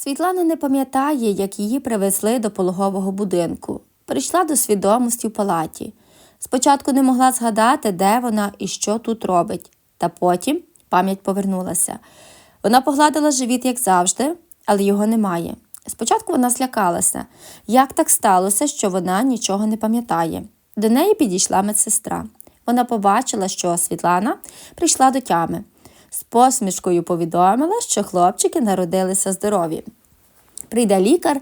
Світлана не пам'ятає, як її привезли до пологового будинку. Прийшла до свідомості в палаті. Спочатку не могла згадати, де вона і що тут робить, та потім пам'ять повернулася. Вона погладила живіт, як завжди, але його немає. Спочатку вона злякалася, як так сталося, що вона нічого не пам'ятає. До неї підійшла медсестра. Вона побачила, що Світлана прийшла до тями. З посмішкою повідомила, що хлопчики народилися здорові. Прийде лікар,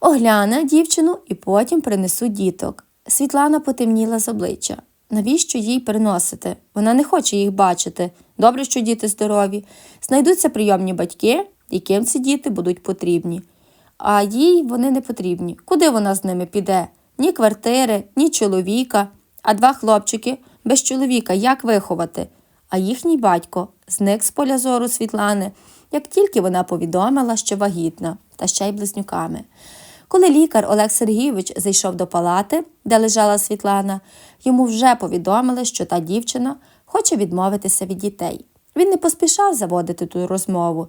огляне дівчину і потім принесуть діток. Світлана потемніла з обличчя. Навіщо їй приносити? Вона не хоче їх бачити. Добре, що діти здорові. Знайдуться прийомні батьки, яким ці діти будуть потрібні. А їй вони не потрібні. Куди вона з ними піде? Ні квартири, ні чоловіка. А два хлопчики без чоловіка як виховати? А їхній батько зник з поля зору Світлани, як тільки вона повідомила, що вагітна, та ще й близнюками. Коли лікар Олег Сергійович зайшов до палати, де лежала Світлана, йому вже повідомили, що та дівчина хоче відмовитися від дітей. Він не поспішав заводити ту розмову.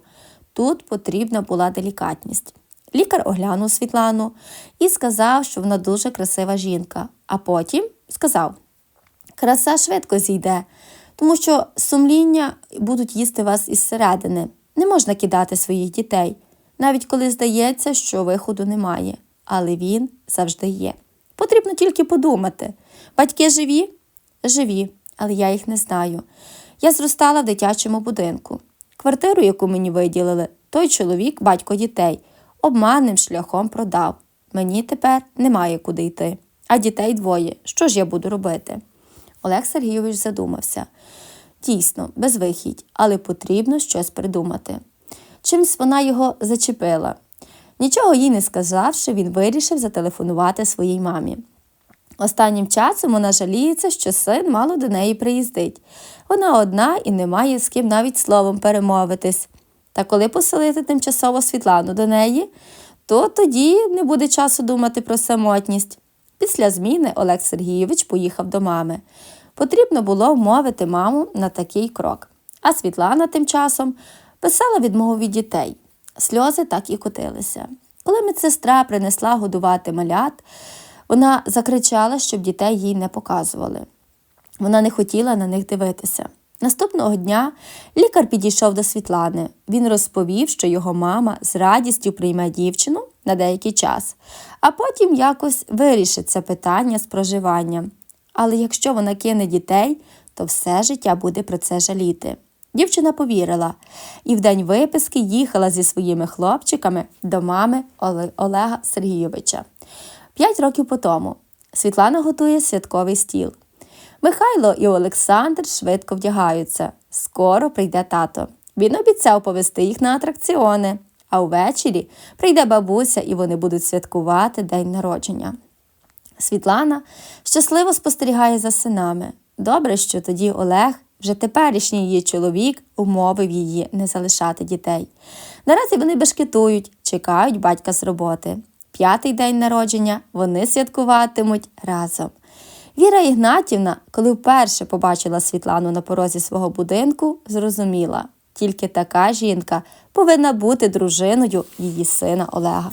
Тут потрібна була делікатність. Лікар оглянув Світлану і сказав, що вона дуже красива жінка, а потім сказав: краса швидко зійде, тому що сумління будуть їсти вас із середини. Не можна кидати своїх дітей, навіть коли здається, що виходу немає, але він завжди є. Потрібно тільки подумати. Батьки живі? Живі, але я їх не знаю. Я зростала в дитячому будинку. Квартиру, яку мені виділили, той чоловік, батько дітей, обманним шляхом продав. Мені тепер немає куди йти. А дітей двоє. Що ж я буду робити? Олег Сергійович задумався. Дійсно, безвихідь, але потрібно щось придумати. Чимсь вона його зачепила. Нічого їй не сказавши, він вирішив зателефонувати своїй мамі. Останнім часом вона жаліється, що син мало до неї приїздить. Вона одна і не має з ким навіть словом перемовитись. Та коли поселити тимчасово Світлану до неї, то тоді не буде часу думати про самотність. Після зміни Олег Сергійович поїхав до мами. Потрібно було вмовити маму на такий крок. А Світлана тим часом писала відмову від дітей. Сльози так і котилися. Коли медсестра принесла годувати малят, вона закричала, щоб дітей їй не показували. Вона не хотіла на них дивитися. Наступного дня лікар підійшов до Світлани. Він розповів, що його мама з радістю прийме дівчину на деякий час, а потім якось вирішить це питання з проживанням. Але якщо вона кине дітей, то все життя буде про це жаліти. Дівчина повірила і в день виписки їхала зі своїми хлопчиками до мами Олега Сергійовича. П'ять років по тому Світлана готує святковий стіл. Михайло і Олександр швидко вдягаються. Скоро прийде тато. Він обіцяв повести їх на атракціони, а увечері прийде бабуся і вони будуть святкувати день народження. Світлана щасливо спостерігає за синами. Добре, що тоді Олег, вже теперішній її чоловік, умовив її не залишати дітей. Наразі вони бешкетують, чекають батька з роботи. П'ятий день народження вони святкуватимуть разом. Віра Ігнатівна, коли вперше побачила Світлану на порозі свого будинку, зрозуміла, тільки така жінка повинна бути дружиною її сина Олега.